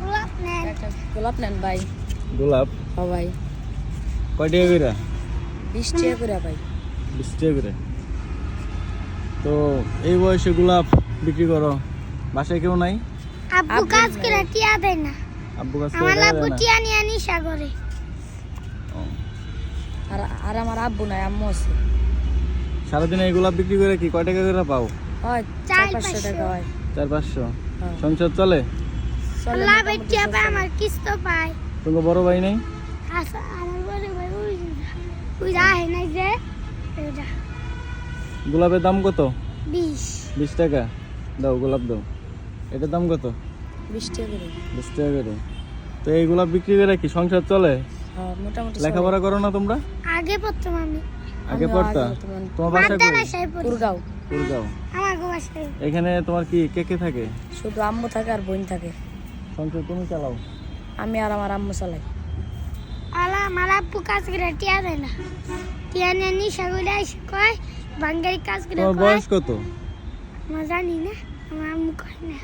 গোলাপ নেন। একটা গোলাপ নেন ভাই। গোলাপ? ও ভাই। কয় টাকা করে? বিশ টাকা করে ভাই। বিশ টাকা করে? তো এই বয়সে গোলাপ বিক্রি করো। বাসায় কেউ নাই? আব্বু কাজ নাই। করে টিয়া দেয় না। আব্বু কাছে আমার আব্বু টিয়া নিয়ে নিশা করে আর আর আমার আব্বু নাই আম্মু আছে। সারাদিনে এই গোলাপ বিক্রি করে কি কয় টাকা করে পাও? হয় চার পাঁচশো। টাকা হয়। চার পাঁচশো? হ্যাঁ। সংসার চলে? আমার কিস্ত পায়। তোমার বড় ভাই নেই? আচ্ছা আমার বড় ভাই ওই ওই নাই যে গোলাপের দাম কত? বিশ। বিশ টাকা। দাও গোলাপ দাও। এটার দাম কত? বিশ টাকা বিশ টাকা করে। তো এই গোলাপ বিক্রি করে কি সংসার চলে? হ্যাঁ মোটামুটি লেখাপড়া করো না তোমরা? আগে পড়তাম আমি। আগে পড়তা? তোমার বাসা কুরগাঁও কুরগাঁও আমার গো বাসায়। এখানে তোমার কি কে কে থাকে? শুধু আম্মু থাকে আর বোন থাকে। সংসার তুমি চালাও। আমি আর আমার আম্মু চালাই। আলা আমার আব্বু কাজ করে টিয়া দেয় না। টিয়া নিয়ে নিশা করে এসে কয় বাঙ্গারি কাজ করে তোমার কয়। বয়স কত? আমার জানি না আমার আম্মু কয় না।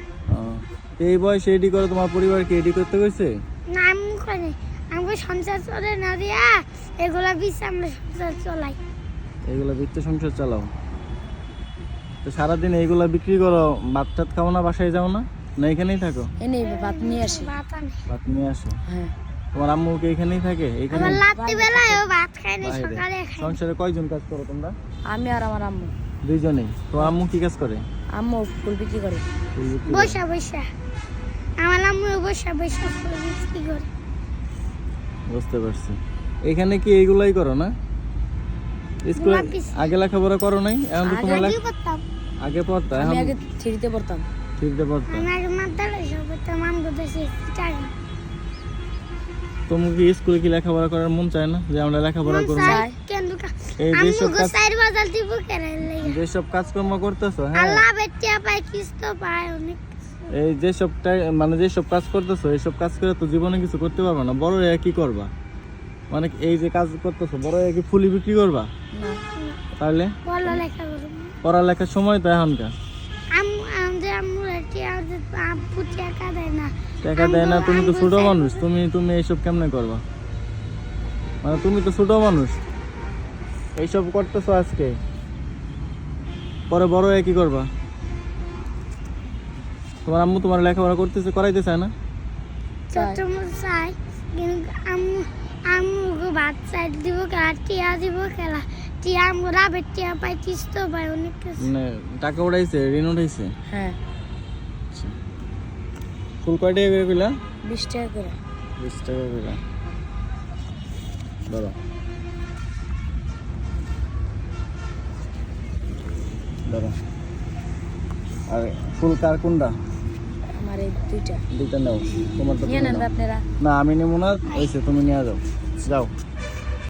এই বয়সে এডি করে তোমার পরিবারকে এডি করতে কইছে? না আম্মু কয় না। আমাকে সংসার চলে না দিয়া এগুলা বিষ আমরা সংসার চলাই। এগুলা বিত্তে সংসার চালাও। তো সারাদিন এইগুলা বিক্রি করো ভাত টাত খাও না বাসায় যাও না? না এখানেই থাকো? এনে ভাত নিয়ে আসি। ভাত নিয়ে আসো। হ্যাঁ। তোমার আম্মু কি এখানেই থাকে? আমার রাত্রি বেলায় ও ভাত খায় না সকালে খায়। সংসারে কয়জন কাজ করো তোমরা? আমি আর আমার আম্মু। দুইজনেই। তোমার আম্মু কি কাজ করে? আম্মু ফুল বিক্রি করে। বসা বসা। আমার আম্মু বসা বসা ফুল বিক্রি করে। বুঝতে পারছি। এখানে কি এইগুলাই করো না? স্কুলে আগে লেখাপড়া করো নাই? এখন তো তোমার আগে পড়তাম আমি এখন আগে থ্রিতে পড়তাম। ফিরতে পড়তা আমি আগে মাদ্রাসা করতাম আমগো দেশে টাকা তুমি কি স্কুলে কি লেখাপড়া করার মন চায় না? যে আমরা লেখাপড়া করব। এই কাজ দিব কেরে কাজকর্ম করতেছো হ্যাঁ? আল্লাহ বেটিয়া পায় কিস্ত পায় অনেক এই যেসব টাই- মানে কাজ করতেছো কাজ করে তো জীবনে কিছু করতে পারবে না। বড় হয়ে কি করবা? মানে এই যে কাজ করতেছো বড় হয়ে কি ফুলি বিক্রি করবা? তাহলে? বড় লেখা করব পড়ালেখার সময় তো এখনকার। আব্বু টাকা দেয় না। টাকা দেয় না তুমি তো ছোট মানুষ তুমি তুমি এইসব কেমনে করবা? মানে তুমি তো ছোট মানুষ। এইসব করতেছো আজকে? পরে বড় হয়ে কি করবা? তোমার আম্মু তোমার লেখাপড়া করতেছে করাইতে চায় না? চাই। ছোট চাই কিন্তু আম্মু আম্মু ভাত চাই দিব খেলা টিয়া দিব খেলা টিয়া আম্মু রাবের টিয়া পায় কিস্ত পায় অনেক মানে টাকা উঠাইছে ঋণ উঠাইছে হ্যাঁ। ফুল কয় টাকা করে কইলা বিশ টাকা করে। বিশ টাকা করে। ধরো। ধরো। আর ফুল কার কোনটা? আমার এই দুইটা। দুইটা নাও। তোমার তো নেন আপনারা। না আমি নেব না। হয়েছে তুমি নিয়ে যাও। যাও।